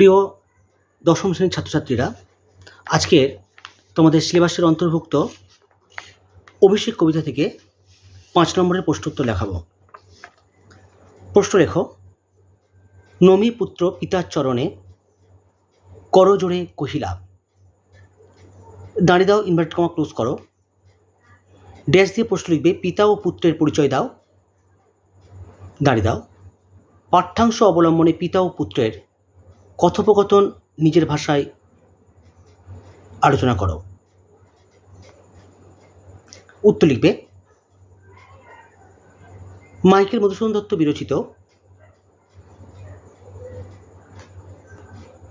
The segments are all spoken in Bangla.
প্রিয় দশম শ্রেণির ছাত্রছাত্রীরা আজকের তোমাদের সিলেবাসের অন্তর্ভুক্ত অভিষেক কবিতা থেকে পাঁচ নম্বরের প্রশ্নোত্তর লেখাবো প্রশ্ন লেখো নমি পুত্র পিতার চরণে করজোড়ে কহিলা। দাঁড়িয়ে দাও, ইনভার্ট কমা ক্লোজ করো। ড্যাশ দিয়ে প্রশ্ন লিখবে, পিতা ও পুত্রের পরিচয় দাও। দাঁড়িয়ে দাও। পাঠ্যাংশ অবলম্বনে পিতা ও পুত্রের কথোপকথন নিজের ভাষায় আলোচনা করো। উত্তর লিখবে, মাইকেল মধুসূদন দত্ত বিরচিত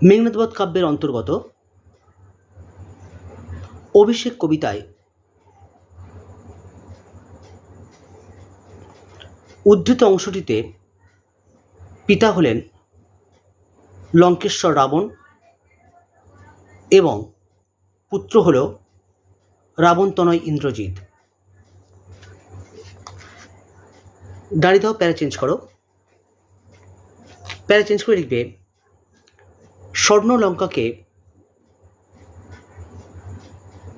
মেঘনাথবধ কাব্যের অন্তর্গত, অভিষেক কবিতায় উদ্ধৃত অংশটিতে পিতা হলেন লঙ্কেশ্বর রাবণ এবং পুত্র হল রাবণতনয় ইন্দ্রজিৎ। দাঁড়িয়ে দাও প্যারা চেঞ্জ করো। প্যারা চেঞ্জ করে লিখবে স্বর্ণ লঙ্কাকে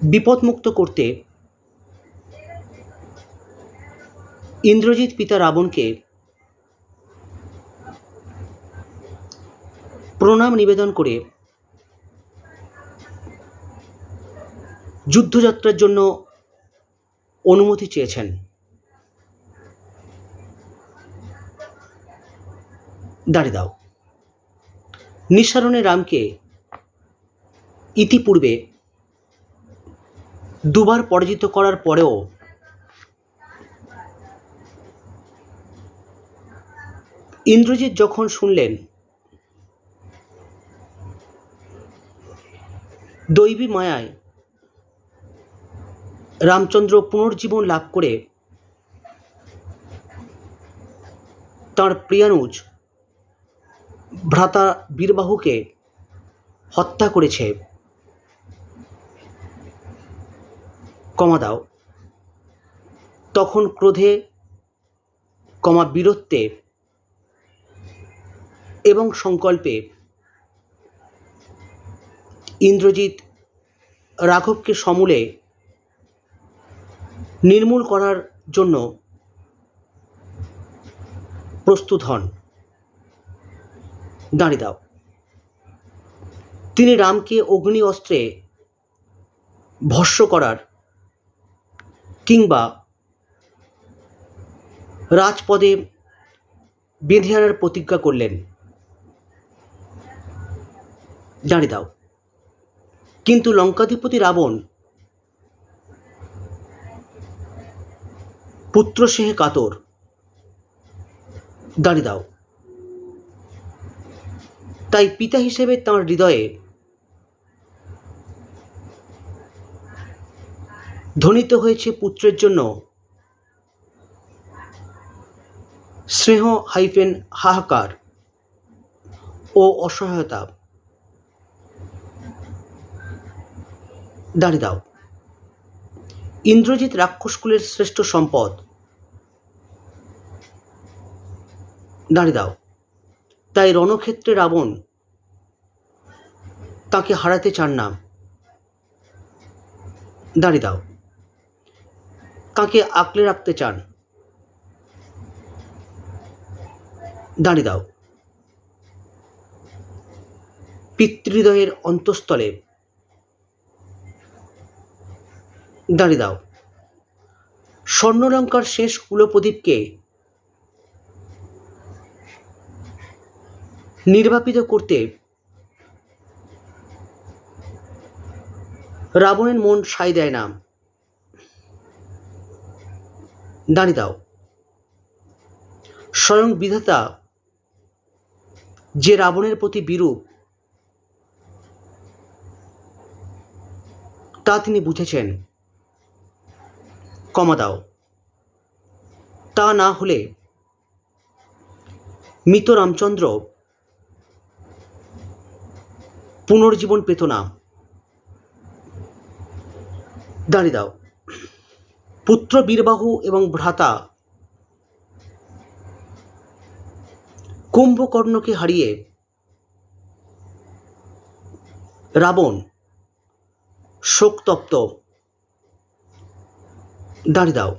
বিপদমুক্ত করতে ইন্দ্রজিৎ পিতা রাবণকে প্রণাম নিবেদন করে যুদ্ধযাত্রার জন্য অনুমতি চেয়েছেন। দাঁড়িয়ে দাও। নিঃসারণে রামকে ইতিপূর্বে দুবার পরাজিত করার পরেও ইন্দ্রজিৎ যখন শুনলেন দৈবী মায়ায় রামচন্দ্র পুনর্জীবন লাভ করে তাঁর প্রিয়ানুজ ভ্রাতা বীরবাহুকে হত্যা করেছে। কমা দাও। তখন ক্রোধে কমা বীরত্বে এবং সংকল্পে ইন্দ্রজিৎ রাঘবকে সমূলে নির্মূল করার জন্য প্রস্তুত হন। দাঁড়িয়ে দাও। তিনি রামকে অগ্নি অস্ত্রে ভস্য করার কিংবা রাজপদে বেঁধে আনার প্রতিজ্ঞা করলেন। দাঁড়িয়ে দাও। কিন্তু লঙ্কাধিপতি রাবণ পুত্র সেহে কাতর। দাঁড়িয়ে দাও। তাই পিতা হিসেবে তাঁর হৃদয়ে ধ্বনিত হয়েছে পুত্রের জন্য স্নেহ হাইফেন হাহাকার ও অসহায়তা। দাঁড়িয়ে দাও। ইন্দ্রজিৎ রাক্ষসকুলের শ্রেষ্ঠ সম্পদ। দাঁড়িয়ে দাও। তাই রণক্ষেত্রে রাবণ তাকে হারাতে চান না। দাঁড়িয়ে দাও। তাকে আঁকলে রাখতে চান। দাঁড়িয়ে দাও। পিতৃদয়ের অন্তঃস্থলে দাঁড়িয়ে দাও। স্বর্ণলঙ্কার শেষ কুলপ্রদীপকে নির্বাপিত করতে রাবণের মন সাই দেয় না। দাঁড়িয়ে দাও। স্বয়ং বিধাতা যে রাবণের প্রতি বিরূপ, তা তিনি বুঝেছেন। কমা দাও তা না হলে মৃত রামচন্দ্র পুনর্জীবন পেত না। দাঁড়িয়ে দাও। পুত্র বীরবাহু এবং ভ্রাতা কুম্ভকর্ণকে হারিয়ে রাবণ শোকতপ্ত। দাঁড়িয়ে দাও।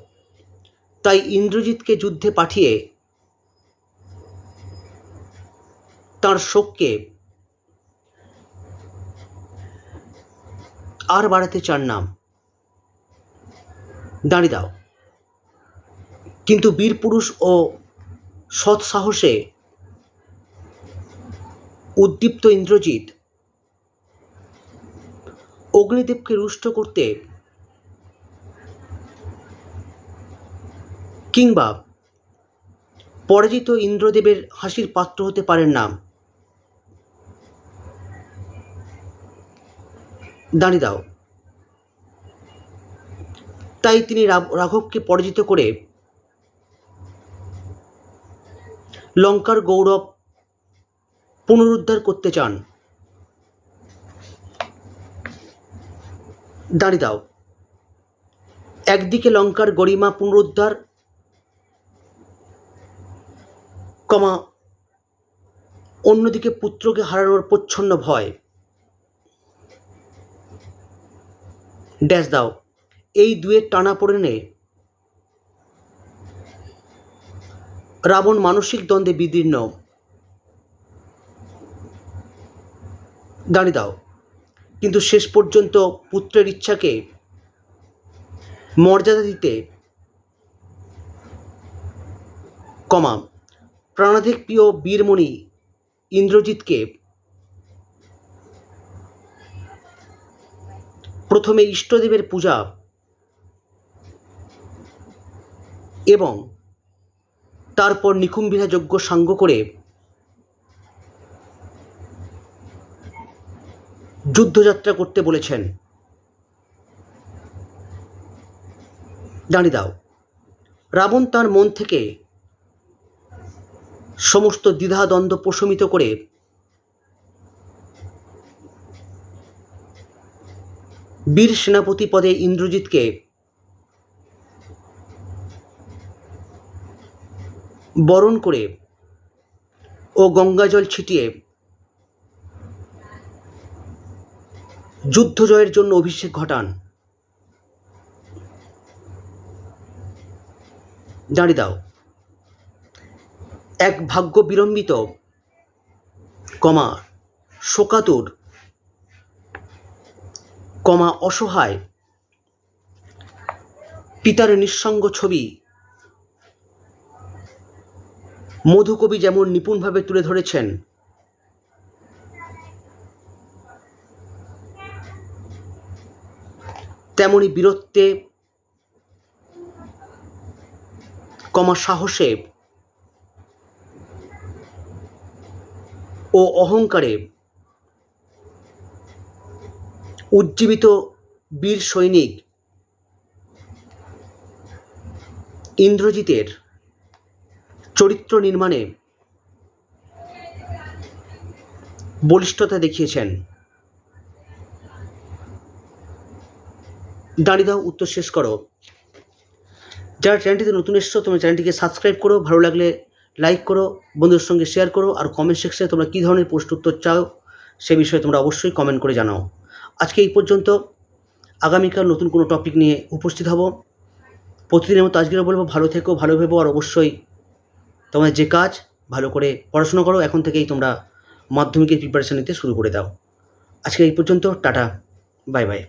তাই ইন্দ্রজিৎকে যুদ্ধে পাঠিয়ে তার শোককে আর বাড়াতে চান না। দাঁড়িয়ে দাও। কিন্তু বীরপুরুষ ও সৎ সাহসে উদ্দীপ্ত ইন্দ্রজিৎ অগ্নিদেবকে রুষ্ট করতে কিংবা পরাজিত ইন্দ্রদেবের হাসির পাত্র হতে পারেন না। দাঁড়িয়ে দাও। তাই তিনি রাঘবকে পরাজিত করে লঙ্কার গৌরব পুনরুদ্ধার করতে চান। দাঁড়িয়ে দাও। একদিকে লঙ্কার গরিমা পুনরুদ্ধার কমা। অন্যদিকে পুত্রকে হারানোর প্রচ্ছন্ন ভয়। ড্যাশ দাও, এই দুয়ের টানা পড়েনে। রাবণ মানসিক দ্বন্দ্বে বিদীর্ণ। দাঁড়িয়ে দাও, কিন্তু শেষ পর্যন্ত পুত্রের ইচ্ছাকে মর্যাদা দিতে কমা। প্রাণাধিক প্রিয় বীরমণি ইন্দ্রজিৎকে প্রথমে ইষ্টদেবের পূজা এবং তারপর নিকুম্ভিরা যজ্ঞ সাঙ্গ করে যুদ্ধযাত্রা করতে বলেছেন। জানি দাও, রাবণ তার মন থেকে সমস্ত দ্বিধাদ্বন্দ্ব প্রশমিত করে বীর সেনাপতি পদে ইন্দ্রজিৎকে বরণ করে ও গঙ্গাজল ছিটিয়ে যুদ্ধ জয়ের জন্য অভিষেক ঘটান। দাঁড়িয়ে দাও। এক ভাগ্য বিলম্বিত। কমা, শোকাতুর। কমা, অসহায়। পিতার নিঃসঙ্গ ছবি। মধুকবি যেমন নিপুণভাবে তুলে ধরেছেন। তেমনি বীরত্বে কমা সাহসে ও অহংকারে উজ্জীবিত বীর সৈনিক ইন্দ্রজিতের চরিত্র নির্মাণে বলিষ্ঠতা দেখিয়েছেন। দাঁড়িয়ে দাও, উত্তর শেষ করো। যারা চ্যানেলটিতে নতুন এসছো, তোমরা চ্যানেলটিকে সাবস্ক্রাইব করো। ভালো লাগলে লাইক করো, বন্ধুদের সঙ্গে শেয়ার করো আর কমেন্ট সেকশনে তোমরা কী ধরনের প্রশ্ন উত্তর চাও সে বিষয়ে তোমরা অবশ্যই কমেন্ট করে জানাও। আজকে এই পর্যন্ত, আগামীকাল নতুন কোনো টপিক নিয়ে উপস্থিত হব। প্রতিদিনের মতো আজকেও বলব, ভালো থেকো, ভালো ভেবো আর অবশ্যই তোমাদের যে কাজ, ভালো করে পড়াশোনা করো। এখন থেকেই তোমরা মাধ্যমিকের প্রিপারেশান নিতে শুরু করে দাও। আজকে এই পর্যন্ত, টাটা বাই বাই